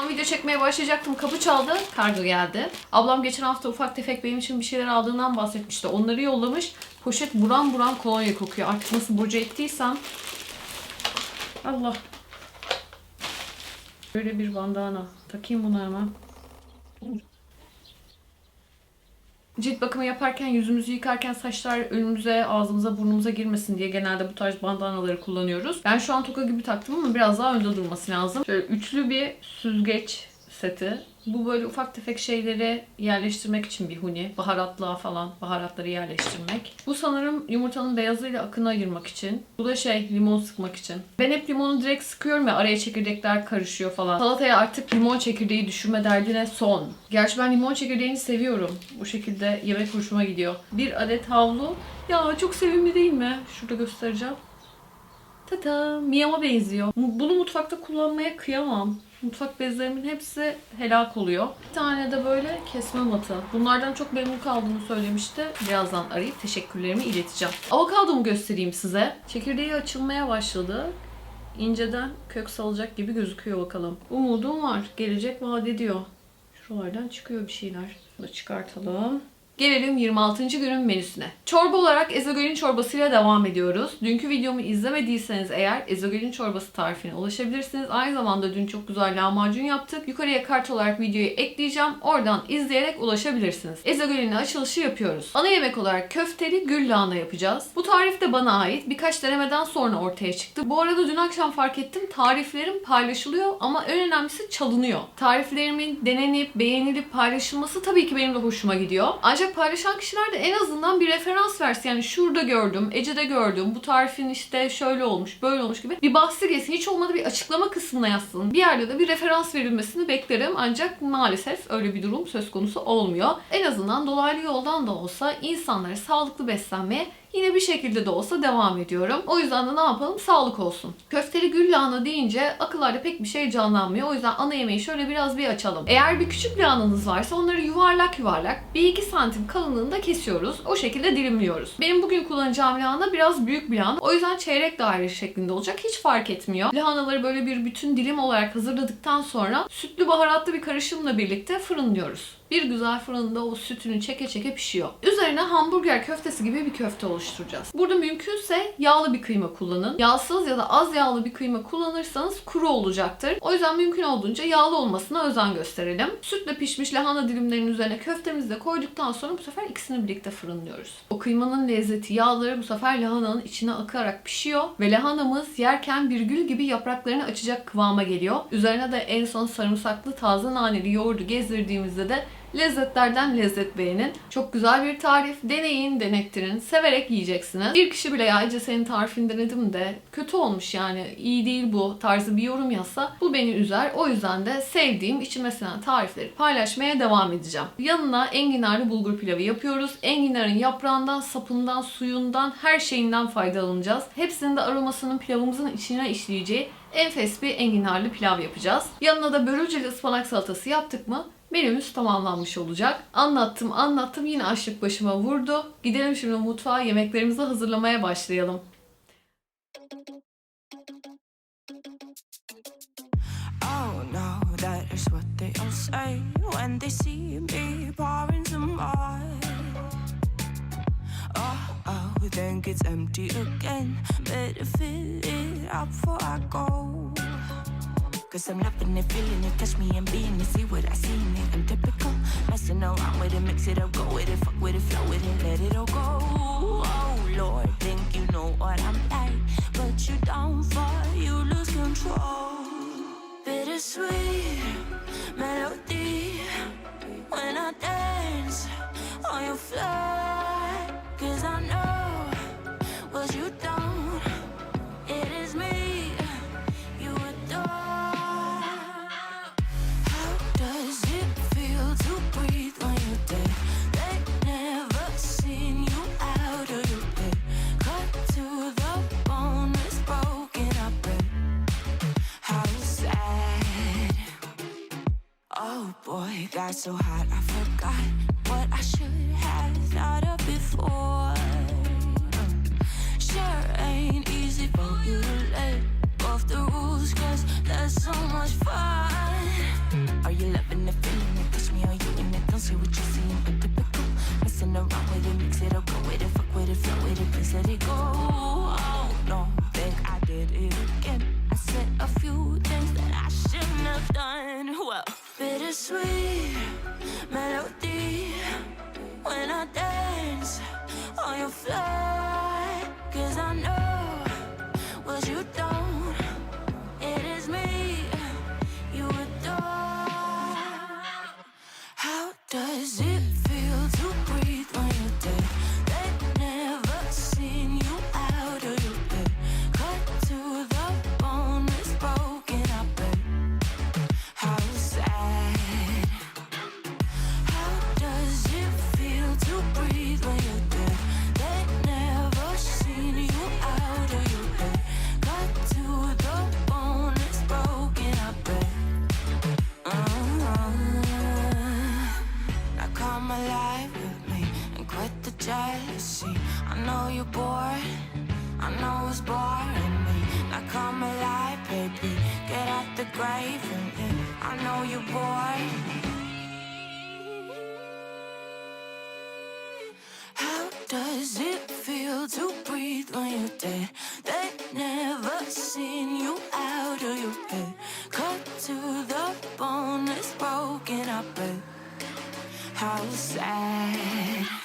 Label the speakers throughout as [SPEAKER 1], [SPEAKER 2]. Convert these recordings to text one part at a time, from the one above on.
[SPEAKER 1] Tam video çekmeye başlayacaktım. Kapı çaldı. Kargo geldi. Ablam geçen hafta ufak tefek benim için bir şeyler aldığından bahsetmişti. Onları yollamış. Poşet buram buram kolonya kokuyor. Artık nasıl burcu ettiysem. Allah. Böyle bir bandana. Takayım bunu hemen. Cilt bakımı yaparken, yüzümüzü yıkarken saçlar önümüze, ağzımıza, burnumuza girmesin diye genelde bu tarz bandanaları kullanıyoruz. Ben şu an toka gibi taktım ama biraz daha önde durması lazım. Şöyle üçlü bir süzgeç seti. Bu böyle ufak tefek şeyleri yerleştirmek için bir huni. Baharatlığa falan, baharatları yerleştirmek. Bu sanırım yumurtanın beyazıyla akını ayırmak için. Bu da şey, limon sıkmak için. Ben hep limonu direkt sıkıyorum ya araya çekirdekler karışıyor falan. Salataya artık limon çekirdeği düşürme derdine son. Gerçi ben limon çekirdeğini seviyorum. Bu şekilde yemek hoşuma gidiyor. Bir adet havlu. Ya çok sevimli değil mi? Şurada göstereceğim. Tata, Miyam'a benziyor. Bunu mutfakta kullanmaya kıyamam. Mutfak bezlerimin hepsi helak oluyor. Bir tane de böyle kesme matı. Bunlardan çok memnun kaldığını söylemişti. Birazdan arayıp teşekkürlerimi ileteceğim. Avokadomu göstereyim size. Çekirdeği açılmaya başladı. İnceden kök salacak gibi gözüküyor bakalım. Umudum var. Gelecek vaat ediyor. Şuralardan çıkıyor bir şeyler. Bunu çıkartalım. Gelelim 26. günün menüsüne. Çorba olarak ezogelin çorbasıyla devam ediyoruz. Dünkü videomu izlemediyseniz eğer ezogelin çorbası tarifine ulaşabilirsiniz. Aynı zamanda dün çok güzel lahmacun yaptık. Yukarıya kart olarak videoyu ekleyeceğim. Oradan izleyerek ulaşabilirsiniz. Ezogelin'le açılışı yapıyoruz. Ana yemek olarak köfteli gül yapacağız. Bu tarif de bana ait. Birkaç denemeden sonra ortaya çıktı. Bu arada dün akşam fark ettim tariflerim paylaşılıyor ama en önemlisi çalınıyor. Tariflerimin denenip, beğenilip paylaşılması tabii ki benim de hoşuma gidiyor. Ancak paylaşan kişiler de en azından bir referans versin. Yani şurada gördüm, Ece'de gördüm, bu tarifin işte şöyle olmuş, böyle olmuş gibi bir bahsi geçsin. Hiç olmadı bir açıklama kısmına yazsın. Bir yerde de bir referans verilmesini beklerim. Ancak maalesef öyle bir durum söz konusu olmuyor. En azından dolaylı yoldan da olsa insanları sağlıklı beslenmeye Yine bir şekilde de olsa devam ediyorum. O yüzden de ne yapalım? Sağlık olsun. Köfteli gül lahana deyince akıllarda pek bir şey canlanmıyor. O yüzden ana yemeği şöyle biraz bir açalım. Eğer bir küçük lahananız varsa onları yuvarlak yuvarlak 1-2 santim kalınlığında kesiyoruz. O şekilde dilimliyoruz. Benim bugün kullanacağım lahana biraz büyük bir lahana. O yüzden çeyrek daire şeklinde olacak. Hiç fark etmiyor. Lahanaları böyle bir bütün dilim olarak hazırladıktan sonra sütlü baharatlı bir karışımla birlikte fırınlıyoruz. Bir güzel fırında o sütünü çeke çeke pişiyor. Üzerine hamburger köftesi gibi bir köfte oluşturacağız. Burada mümkünse yağlı bir kıyma kullanın. Yağsız ya da az yağlı bir kıyma kullanırsanız kuru olacaktır. O yüzden mümkün olduğunca yağlı olmasına özen gösterelim. Sütle pişmiş lahana dilimlerinin üzerine köftemizi de koyduktan sonra bu sefer ikisini birlikte fırınlıyoruz. O kıymanın lezzeti, yağları bu sefer lahananın içine akarak pişiyor ve lahanamız yerken bir gül gibi yapraklarını açacak kıvama geliyor. Üzerine de en son sarımsaklı taze naneli yoğurdu gezdirdiğimizde de lezzetlerden lezzet beğenin. Çok güzel bir tarif. Deneyin, denettirin. Severek yiyeceksiniz. Bir kişi bile ya Ece senin tarifini denedim de kötü olmuş yani iyi değil bu tarzı bir yorum yazsa bu beni üzer. O yüzden de sevdiğim, içime sinen tarifleri paylaşmaya devam edeceğim. Yanına enginarlı bulgur pilavı yapıyoruz. Enginarın yaprağından, sapından, suyundan, her şeyinden faydalanacağız. Hepsinin de aromasının pilavımızın içine işleyeceği enfes bir enginarlı pilav yapacağız. Yanına da börülceli ıspanak salatası yaptık mı menümüz tamamlanmış olacak. Anlattım anlattım yine açlık başıma vurdu. Gidelim şimdi mutfağa yemeklerimizi hazırlamaya başlayalım.
[SPEAKER 2] Oh no, that is what they all say when they see me pouring some wine. Oh, oh, think it's empty again. Better fill it up before I go. Cause I'm loving it, feeling it, touch me and being it, see what I see in it. I'm typical, messing around with it, mix it up, go with it, fuck with it, flow with it, let it all go. Oh Lord, think you know what I'm like, but you don't fall, you lose control. Bittersweet melody. When I dance on your fly. It got so hot, I forgot what I should have thought of before. Sure ain't easy for you to let go of the rules, cause there's so much fun. Are you loving the feeling? It puts me on you, and it don't say what you see. Know I know it's boring me. Now come alive, baby, get out the grave and yeah, I know you're bored. How does it feel to breathe when you're dead? They've never seen you out of your bed. Cut to the bone, it's broken up. How sad.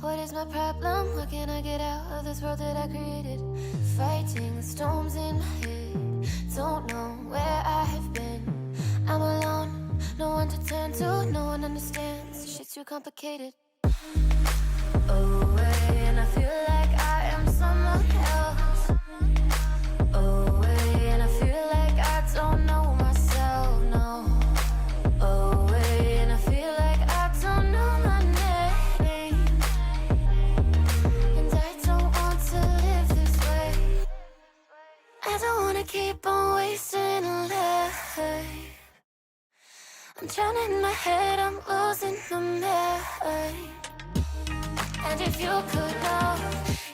[SPEAKER 3] What is my problem? How can I get out of this world that I created? Fighting the storms in my head. Don't know where I have been. I'm alone, no one to turn to, no one understands. Shit's too complicated. Oh, Away, and I feel like I if you could know,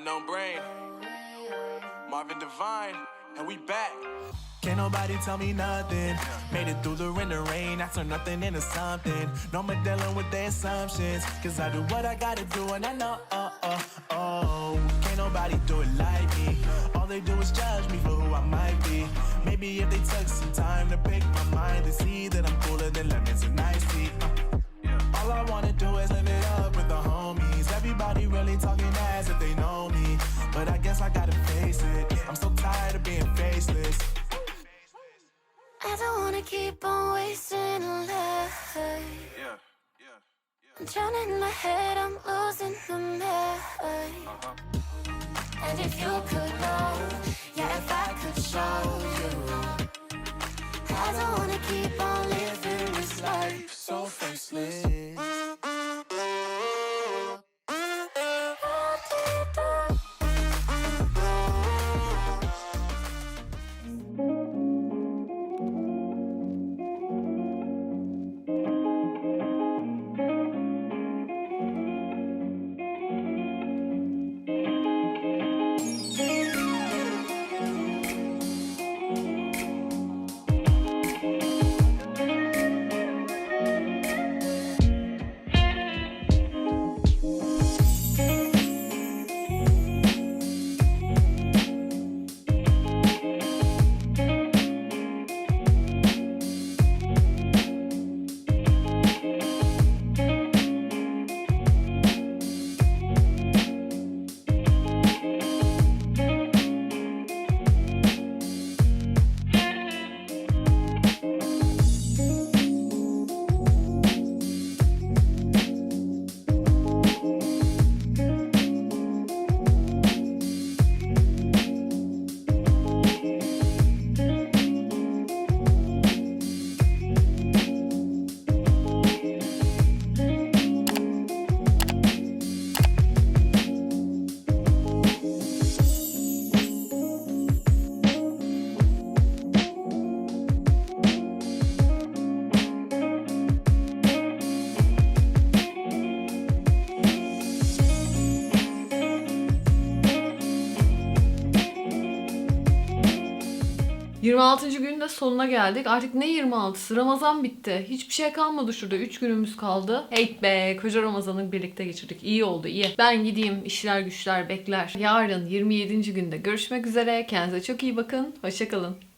[SPEAKER 4] unknown brain, Marvin Devine, and we back.
[SPEAKER 5] Can't nobody tell me nothing. Made it through the rain and rain. I turned nothing into something. No more dealing with the assumptions. Cause I do what I gotta do and I know, oh, oh, oh. Can't nobody do it like me. All they do is judge me for who I might be. Maybe if they took some time to pick my mind and see that I'm cooler than lemons and iced tea. Uh. All I wanna I
[SPEAKER 3] keep on wasting life.
[SPEAKER 4] Yeah, yeah, yeah.
[SPEAKER 3] I'm drowning in my head, I'm losing the mind. Uh-huh. And if you could know, yeah, if I could show you,
[SPEAKER 1] de sonuna geldik. Artık ne 26'sı? Ramazan bitti. Hiçbir şey kalmadı şurada. 3 günümüz kaldı. Heyt be koca Ramazan'ı birlikte geçirdik. İyi oldu iyi. Ben gideyim işler güçler bekler. Yarın 27. günde görüşmek üzere. Kendinize çok iyi bakın. Hoşçakalın.